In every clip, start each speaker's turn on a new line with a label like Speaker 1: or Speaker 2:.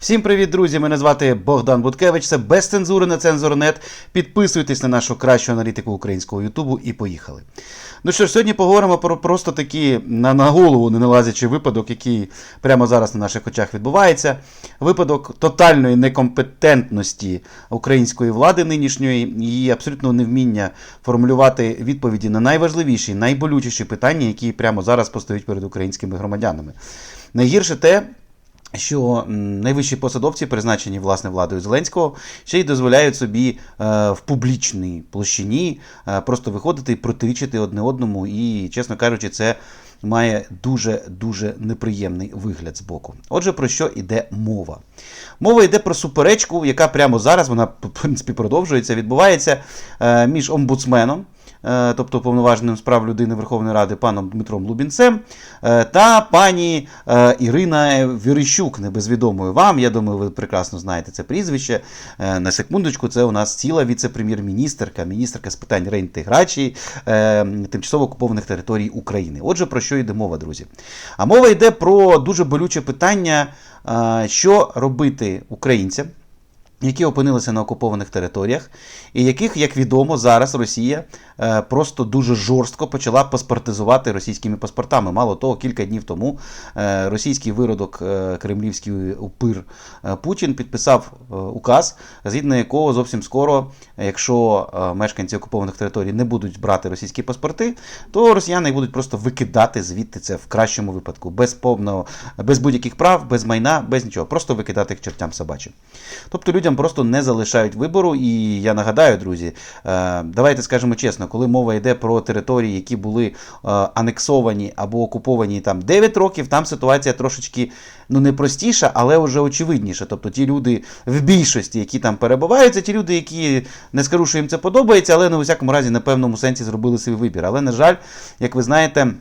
Speaker 1: Всім привіт, друзі! Мене звати Богдан Буткевич. Це без цензури на цензурнет. Підписуйтесь на нашу кращу аналітику українського Ютубу і поїхали. Ну що ж, сьогодні поговоримо про просто такий на, на голову не налазячий випадок, який прямо зараз на наших очах відбувається. Випадок тотальної некомпетентності української влади нинішньої, її абсолютного невміння формулювати відповіді на найважливіші, найболючіші питання, які прямо зараз постають перед українськими громадянами. Найгірше те, що найвищі посадовці, призначені власне владою Зеленського, ще й дозволяють собі е, в публічній площині е, просто виходити і протирічити одне одному. І, чесно кажучи, це має дуже дуже неприємний вигляд з боку. Отже, про що йде мова? Мова йде про суперечку, яка прямо зараз вона в принципі продовжується, відбувається е, між омбудсменом. Е, Тобто повноваженим з прав людини Верховної Ради паном Дмитром Лубінцем е, та пані е, Ірина Вірищук, небезвідомою вам. Я думаю, ви прекрасно знаєте це прізвище. На секундочку, це у нас ціла віце-прем'єр-міністерка, міністерка з питань реінтеграції тимчасово окупованих територій України. Отже, про що йде мова, друзі? А мова йде про дуже болюче питання, що робити українцям які опинилися на окупованих територіях, і яких, як відомо, зараз Росія е, просто дуже жорстко почала паспортизувати російськими паспортами. Мало того, кілька днів тому е, російський виродок е, кремлівський упир Путін підписав указ, згідно якого зовсім скоро, якщо мешканці окупованих територій не будуть брати російські паспорти, то росіяни будуть просто викидати звідти це в кращому випадку, без повного, без будь-яких прав, без майна, без нічого, просто викидати їх чертям собачим. Тобто людям просто не залишають вибору. І я нагадаю, друзі, е, давайте скажемо чесно, коли мова йде про території, які були е, анексовані або окуповані там 9 років, там ситуація трошечки ну не простіша, але вже очевидніша. Тобто ті люди в більшості, які там перебувають, це ті люди, які не скажу, що їм це подобається, але ну, у всякому разі на певному сенсі зробили свій вибір. Але, на жаль, як ви знаєте.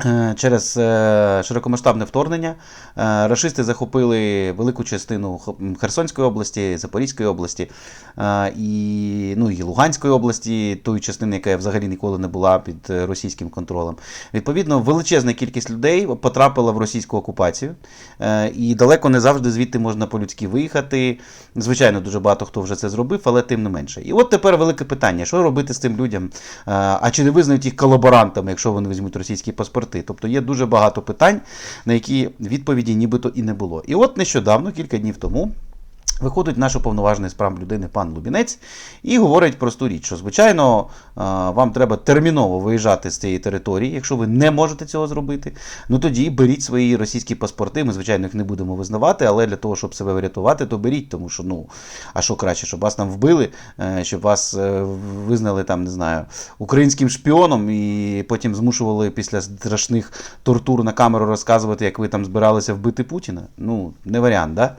Speaker 1: Е, Через е, широкомасштабне вторгнення е, рашисти захопили велику частину Херсонської області, Запорізької області і, ну, і Луганської області, тої частини, яка взагалі ніколи не була під російським контролем. Відповідно, величезна кількість людей потрапила в російську окупацію, і далеко не завжди звідти можна по-людськи виїхати. Звичайно, дуже багато хто вже це зробив, але тим не менше. І от тепер велике питання: що робити з тим людям? А чи не визнають їх колаборантами, якщо вони візьмуть російські паспорти? Тобто є дуже багато питань, на які відповіді нібито і не було. І от нещодавно, кілька днів тому. Виходить наш уповноважений з прав людини пан Лубінець і говорить просту річ, що звичайно вам треба терміново виїжджати з цієї території, якщо ви не можете цього зробити. Ну тоді беріть свої російські паспорти. Ми, звичайно, їх не будемо визнавати, але для того, щоб себе врятувати, то беріть, тому що ну а що краще, щоб вас там вбили, е, щоб вас е, визнали там, не знаю, українським шпіоном і потім змушували після страшних тортур на камеру розказувати, як ви там збиралися вбити Путіна. Ну, не варіант, да?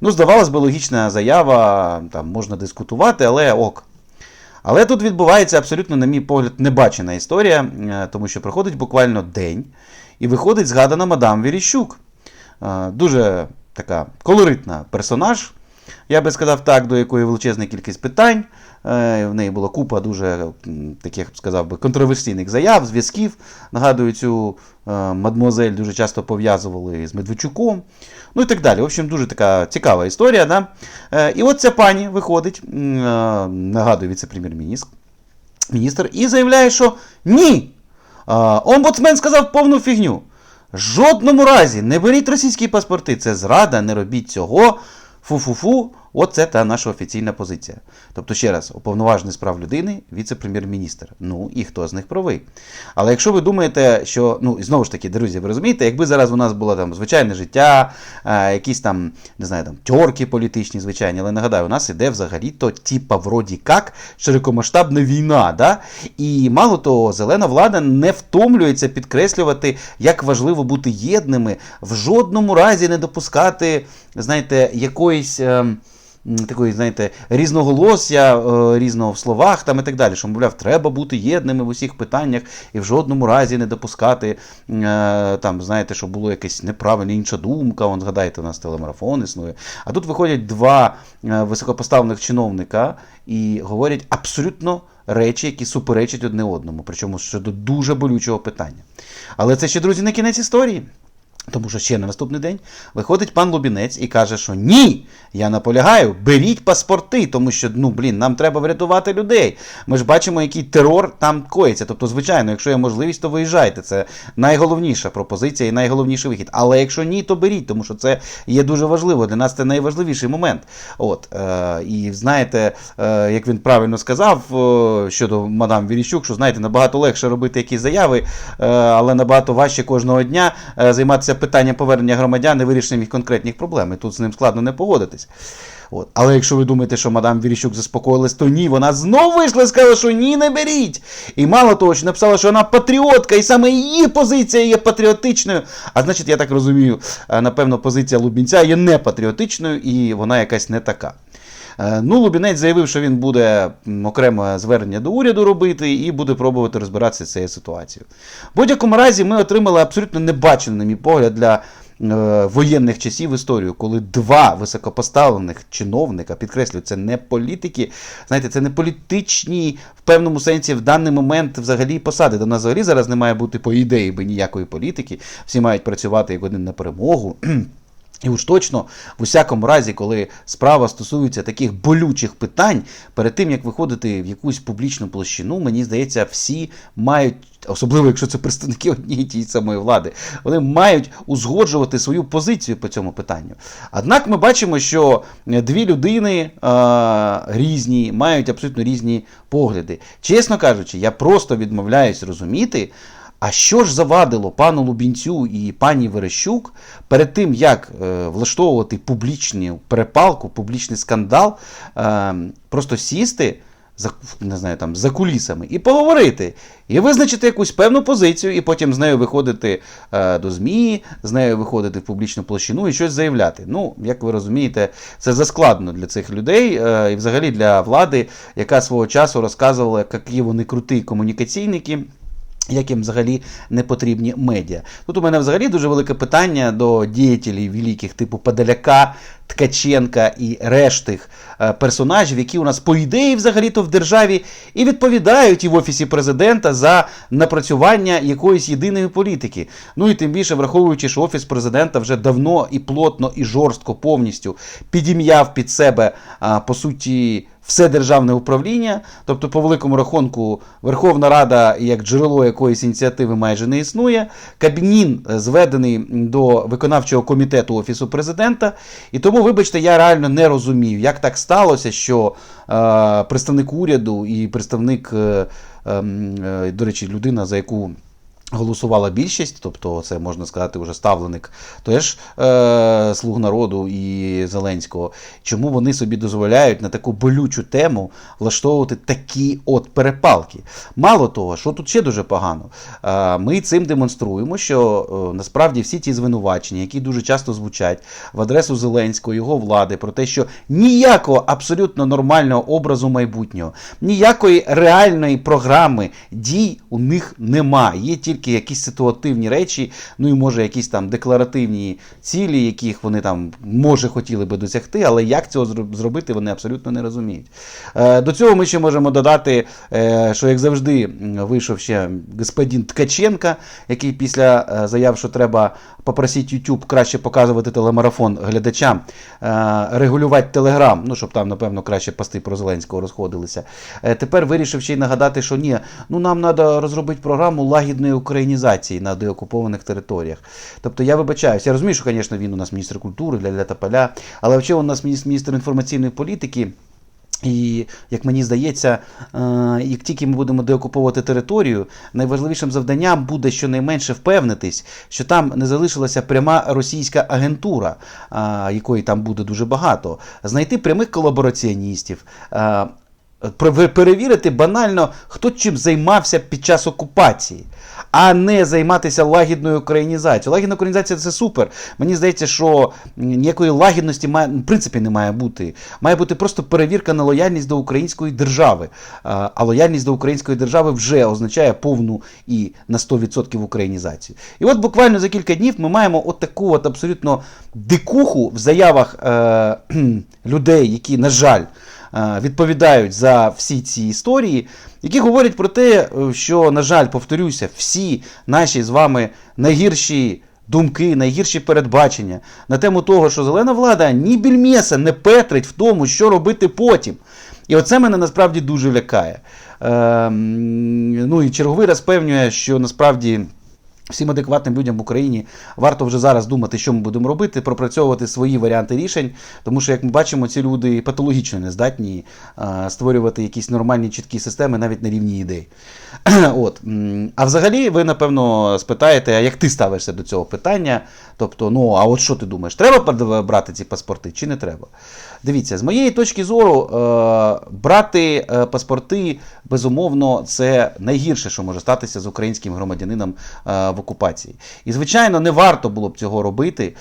Speaker 1: Ну, здавалось би, логічна заява, там можна дискутувати, але ок. Але тут відбувається абсолютно, на мій погляд, небачена історія, е, тому що проходить буквально день, і виходить згадана мадам Віріщук. Е, Дуже така колоритна персонаж, я би сказав так, до якої величезна кількість питань. Е, В неї була купа дуже таких, сказав би, контроверсійних заяв, зв'язків. Нагадую, цю е, мадмуазель дуже часто пов'язували з Медведчуком. Ну і так далі. В общем, дуже така цікава історія. Да? Е, І от ця пані виходить, нагадую, віце-прем'єр-міністр, міністр, і заявляє, що ні. Омбудсмен сказав повну фігню. Жодному разі не беріть російські паспорти. Це зрада, не робіть цього. Фу-фу-фу, оце та наша офіційна позиція. Тобто, ще раз, уповноважений з прав людини, віце-прем'єр-міністр. Ну і хто з них правий. Але якщо ви думаєте, що, ну і знову ж таки, друзі, ви розумієте, якби зараз у нас було там звичайне життя, е, якісь там, не знаю, там тьорки політичні, звичайні, але нагадаю, у нас іде взагалі-то, типа, вроді як, широкомасштабна війна. Да? І мало того, зелена влада не втомлюється підкреслювати, як важливо бути єдними, в жодному разі не допускати, знаєте, якоїсь. Такої, знаєте, різноголосся, е, різного в словах там і так далі. Що, мовляв, треба бути єдними в усіх питаннях і в жодному разі не допускати, е, там, знаєте, що було якась неправильна інша думка. Вон, згадайте, у нас телемарафон існує. А тут виходять два е, високопоставлених чиновника і говорять абсолютно речі, які суперечать одне одному, причому щодо дуже болючого питання. Але це ще, друзі, не кінець історії. Тому що ще на наступний день виходить пан Лубінець і каже, що ні, я наполягаю, беріть паспорти, тому що ну блін, нам треба врятувати людей. Ми ж бачимо, який терор там коїться. Тобто, звичайно, якщо є можливість, то виїжджайте. Це найголовніша пропозиція і найголовніший вихід. Але якщо ні, то беріть, тому що це є дуже важливо. Для нас це найважливіший момент. От е, і знаєте, е, як він правильно сказав е, щодо мадам Віріщук, що знаєте, набагато легше робити якісь заяви, е, але набагато важче кожного дня е, займатися питанням повернення громадян і вирішенням їх конкретних проблем. І тут з ним складно не погодитись. От. Але якщо ви думаєте, що мадам Віріщук заспокоїлась, то ні, вона знову вийшла і сказала, що ні, не беріть. І мало того, що написала, що вона патріотка, і саме її позиція є патріотичною. А значить, я так розумію, е, напевно, позиція Лубінця є не патріотичною і вона якась не така. Е, Ну, Лубінець заявив, що він буде окреме звернення до уряду робити і буде пробувати розбиратися з цією ситуацією. В будь-якому разі ми отримали абсолютно небачений, на мій погляд, для е, воєнних часів історію, коли два високопоставлених чиновника, підкреслюю, це не політики, знаєте, це не політичні в певному сенсі в даний момент взагалі посади. До нас взагалі зараз не має бути по ідеї би ніякої політики. Всі мають працювати як один на перемогу. І уж точно, в усякому разі, коли справа стосується таких болючих питань, перед тим як виходити в якусь публічну площину, мені здається, всі мають, особливо якщо це представники однієї тієї самої влади, вони мають узгоджувати свою позицію по цьому питанню. Однак ми бачимо, що дві людини е, різні, мають абсолютно різні погляди. Чесно кажучи, я просто відмовляюсь розуміти. А що ж завадило пану Лубінцю і пані Верещук перед тим, як е, влаштовувати публічну перепалку, публічний скандал, е, просто сісти за, не знаю, там, за кулісами і поговорити, і визначити якусь певну позицію, і потім з нею виходити е, до ЗМІ, з нею виходити в публічну площину і щось заявляти. Ну, як ви розумієте, це заскладно для цих людей і взагалі для влади, яка свого часу розказувала, які вони круті комунікаційники. Як їм взагалі не потрібні медіа. Тут у мене взагалі дуже велике питання до діятелів великих, типу Подоляка, Ткаченка і рештих е, персонажів, які у нас, по ідеї, взагалі-то в державі і відповідають і в Офісі президента за напрацювання якоїсь єдиної політики. Ну і тим більше, враховуючи, що Офіс президента вже давно і плотно, і жорстко повністю підім'яв під себе, по суті, все державне управління, тобто, по великому рахунку, Верховна Рада як джерело якоїсь ініціативи майже не існує. Кабмін е, зведений до виконавчого комітету Офісу президента. І тому, вибачте, я реально не розумію, як так сталося, що е, представник уряду і представник, е, е, до речі, людина, за яку. Голосувала більшість, тобто це можна сказати вже ставленик теж е, слуг народу і Зеленського. Чому вони собі дозволяють на таку болючу тему влаштовувати такі от перепалки? Мало того, що тут ще дуже погано, е, ми цим демонструємо, що е, насправді всі ті звинувачення, які дуже часто звучать в адресу Зеленського, його влади, про те, що ніякого абсолютно нормального образу майбутнього, ніякої реальної програми дій у них немає. Є тільки тільки якісь ситуативні речі, ну і може якісь там декларативні цілі, яких вони там може хотіли би досягти, але як цього зробити, вони абсолютно не розуміють. Е, До цього ми ще можемо додати, е, що як завжди вийшов ще господин Ткаченка, який після е, заяв, що треба попросити YouTube краще показувати телемарафон глядачам, регулювати Телеграм, ну щоб там, напевно, краще пости про Зеленського розходилися. Тепер вирішив ще й нагадати, що ні, ну нам треба розробити програму лагідної українізації на деокупованих територіях. Тобто я вибачаюся, я розумію, що, звісно, він у нас міністр культури, ля-ля але взагалі у нас міністр інформаційної політики. І, як мені здається, е, як тільки ми будемо деокуповувати територію, найважливішим завданням буде щонайменше впевнитись, що там не залишилася пряма російська агентура, е, якої там буде дуже багато, знайти прямих колабораціоністів. Перевірити банально, хто чим займався під час окупації, а не займатися лагідною українізацією. Лагідна українізація це супер. Мені здається, що ніякої лагідності має, в принципі не має бути. Має бути просто перевірка на лояльність до української держави. А лояльність до української держави вже означає повну і на 100% українізацію. І от буквально за кілька днів ми маємо от таку от абсолютно дикуху в заявах е- людей, які, на жаль, відповідають за всі ці історії, які говорять про те, що, на жаль, повторюся, всі наші з вами найгірші думки, найгірші передбачення на тему того, що зелена влада ні більмєса не петрить в тому, що робити потім. І оце мене насправді дуже лякає. Ем, ну і черговий раз певнює, що насправді. Всім адекватним людям в Україні варто вже зараз думати, що ми будемо робити, пропрацьовувати свої варіанти рішень, тому що, як ми бачимо, ці люди патологічно не здатні створювати якісь нормальні чіткі системи навіть на рівні ідей. От. А взагалі, ви напевно спитаєте, а як ти ставишся до цього питання? Тобто, ну а от що ти думаєш, треба брати ці паспорти чи не треба? Дивіться, з моєї точки зору, е, брати е, паспорти, безумовно, це найгірше, що може статися з українським громадянином е, в окупації. І, звичайно, не варто було б цього робити,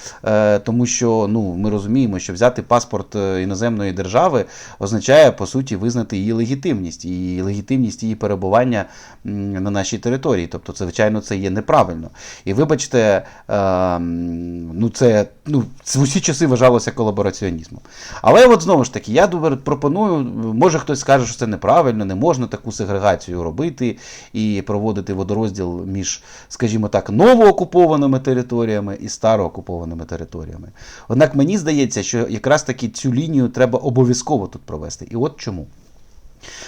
Speaker 1: тому що ну, ми розуміємо, що взяти паспорт іноземної держави означає, по суті, визнати її легітимність і легітимність її перебування на нашій території. Тобто, звичайно, це є неправильно. І вибачте, ну, це, ну, в усі часи вважалося колабораціонізмом. Але от знову ж таки, я пропоную, може хтось скаже, що це неправильно, не можна таку сегрегацію робити і проводити водорозділ між, скажімо так, новоокупованими територіями і староокупованими територіями. Однак мені здається, що якраз таки цю лінію треба обов'язково тут провести. І от чому.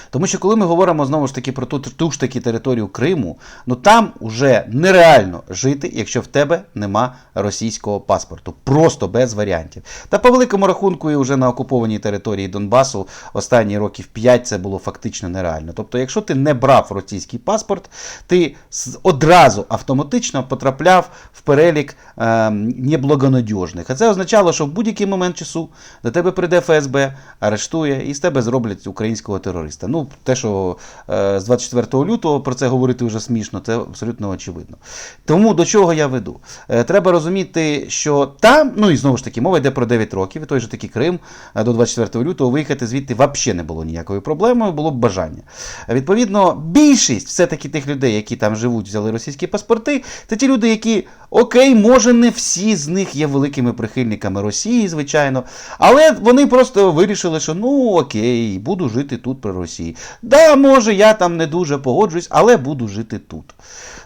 Speaker 1: Тому що коли ми говоримо знову ж таки про ту, ту ж таки територію Криму, ну там уже нереально жити, якщо в тебе нема російського паспорту. Просто без варіантів. Та по великому рахунку, і вже на окупованій території Донбасу останні років 5 це було фактично нереально. Тобто, якщо ти не брав російський паспорт, ти одразу автоматично потрапляв в перелік е, неблагонадіжних. А це означало, що в будь-який момент часу до тебе прийде ФСБ, арештує і з тебе зроблять українського терориста. Ну, те, що е, з 24 лютого про це говорити вже смішно, це абсолютно очевидно. Тому до чого я веду? Е, треба розуміти, що там, ну і знову ж таки, мова йде про 9 років, і той же таки Крим е, до 24 лютого виїхати звідти взагалі не було ніякої проблеми, було б бажання. Відповідно, більшість все-таки тих людей, які там живуть, взяли російські паспорти, це ті люди, які, окей, може, не всі з них є великими прихильниками Росії, звичайно, але вони просто вирішили, що ну окей, буду жити тут при Росії. Да, може, я там не дуже погоджуюсь, але буду жити тут.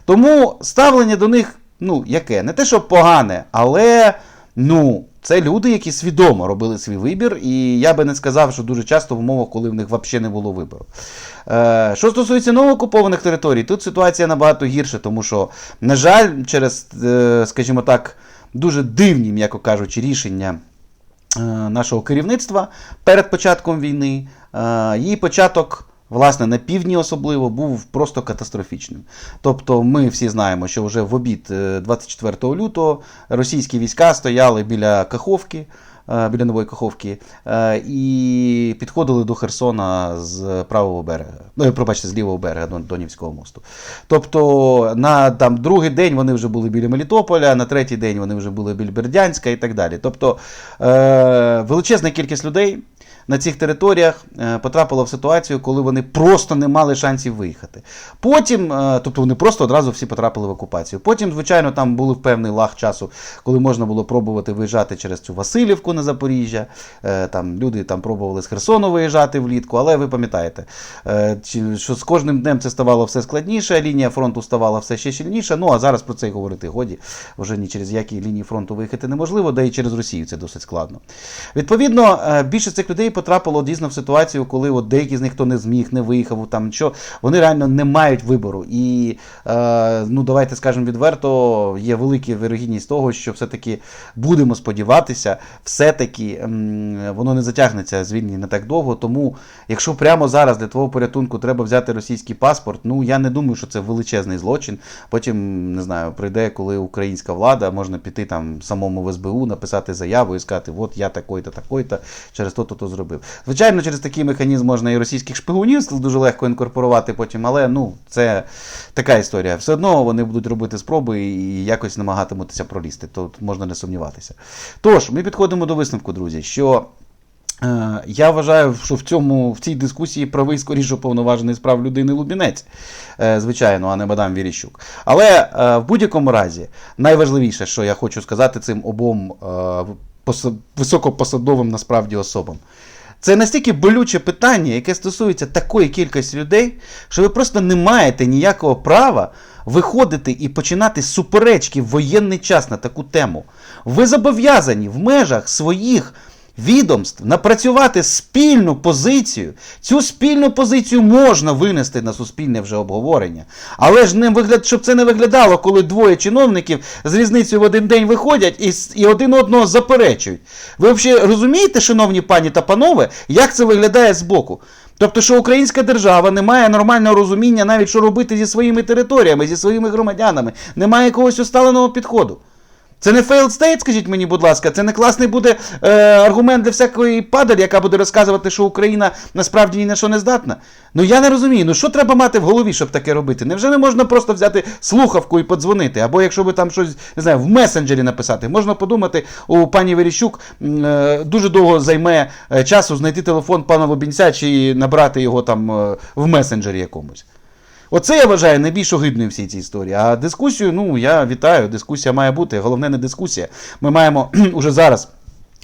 Speaker 1: Тому ставлення до них, ну, яке? Не те, що погане, але ну. Це люди, які свідомо робили свій вибір, і я би не сказав, що дуже часто в умовах, коли в них взагалі не було вибору. Е, що стосується новоокупованих територій, тут ситуація набагато гірша, тому що, на жаль, через, е, скажімо так, дуже дивні, м'яко кажучи, рішення е, нашого керівництва перед початком війни, її початок. Власне, на півдні особливо був просто катастрофічним. Тобто, ми всі знаємо, що вже в обід е, 24 лютого російські війська стояли біля Каховки, е, біля нової Каховки, е, і підходили до Херсона з правого берега. Ну, пробачте, з лівого берега Дон- Донівського мосту. Тобто, на там, другий день вони вже були біля Мелітополя, на третій день вони вже були біля Бердянська і так далі. Тобто, е, величезна кількість людей на цих територіях е, потрапила в ситуацію, коли вони просто не мали шансів виїхати. Потім, е, тобто вони просто одразу всі потрапили в окупацію. Потім, звичайно, там був певний лаг часу, коли можна було пробувати виїжджати через цю Васильівку на Запоріжжя. Е, Там люди там пробували з Херсону виїжджати влітку, але ви пам'ятаєте, що з кожним днем це ставало все складніше, лінія фронту ставала все ще сильніша. Ну а зараз про це й говорити годі. Вже ні через які лінії фронту виїхати неможливо, да і через Росію це досить складно. Відповідно, е, більшість цих людей потрапило дійсно в ситуацію, коли от деякі з них хто не зміг, не виїхав, там що вони реально не мають вибору. І е, ну давайте скажемо відверто, є велика вірогідність того, що все-таки будемо сподіватися, все-таки воно не затягнеться звільнення не так довго. Тому, якщо прямо зараз для твого порятунку треба взяти російський паспорт, ну я не думаю, що це величезний злочин. Потім не знаю, прийде, коли українська влада можна піти там самому в СБУ, написати заяву і сказати, от я такой-то, такой-то, через то-то то зробив. Звичайно, через такий механізм можна і російських шпигунів дуже легко інкорпорувати потім, але ну це така історія. Все одно вони будуть робити спроби і якось намагатимуться пролізти. Тут можна не сумніватися. Тож, ми підходимо до висновку, друзі, що. Е, Я вважаю, що в цьому в цій дискусії правий скоріше уповноважений з прав людини Лубінець, е, звичайно, а не мадам Віріщук. Але е, в будь-якому разі найважливіше, що я хочу сказати цим обом високопосадовим насправді особам. Це настільки болюче питання, яке стосується такої кількості людей, що ви просто не маєте ніякого права виходити і починати суперечки в воєнний час на таку тему. Ви зобов'язані в межах своїх відомств напрацювати спільну позицію. Цю спільну позицію можна винести на суспільне вже обговорення. Але ж не вигляд, щоб це не виглядало, коли двоє чиновників з різницею в один день виходять і, і один одного заперечують. Ви взагалі розумієте, шановні пані та панове, як це виглядає збоку? Тобто, що українська держава не має нормального розуміння навіть, що робити зі своїми територіями, зі своїми громадянами, немає якогось усталеного підходу. Це не failed state, скажіть мені, будь ласка, це не класний буде е, аргумент для всякої падаль, яка буде розказувати, що Україна насправді ні на що не здатна. Ну я не розумію, ну що треба мати в голові, щоб таке робити? Невже не можна просто взяти слухавку і подзвонити? Або якщо ви там щось не знаю, в месенджері написати, можна подумати, у пані Веріщук е, дуже довго займе е, часу знайти телефон пана Лобінця чи набрати його там е, в месенджері якомусь. Оце я вважаю найбільш огидною всій цій історії. А дискусію, ну я вітаю, дискусія має бути. Головне не дискусія. Ми маємо уже зараз.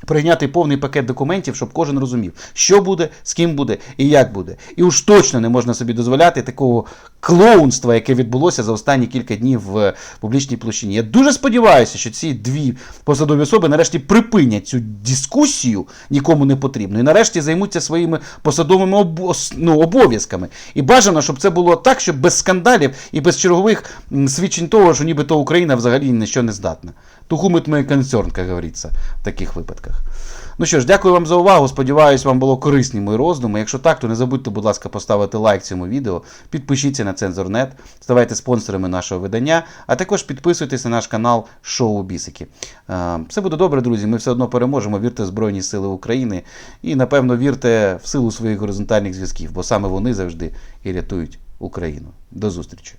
Speaker 1: Прийняти повний пакет документів, щоб кожен розумів, що буде, з ким буде і як буде. І уж точно не можна собі дозволяти такого клоунства, яке відбулося за останні кілька днів в публічній площині. Я дуже сподіваюся, що ці дві посадові особи нарешті припинять цю дискусію нікому не потрібно. І нарешті займуться своїми посадовими обо- ну, обов'язками. І бажано, щоб це було так, щоб без скандалів і без чергових свідчень того, що нібито Україна взагалі ні на що не здатна. Тухумит мій концерн, як говориться, в таких випадках. Ну що ж, дякую вам за увагу. Сподіваюсь, вам було корисні мої роздуми. Якщо так, то не забудьте, будь ласка, поставити лайк цьому відео, підпишіться на Цензорнет, ставайте спонсорами нашого видання, а також підписуйтесь на наш канал Шоу Бісики. Е, Все буде добре, друзі. Ми все одно переможемо. Вірте в Збройні Сили України і, напевно, вірте в силу своїх горизонтальних зв'язків, бо саме вони завжди і рятують Україну. До зустрічі!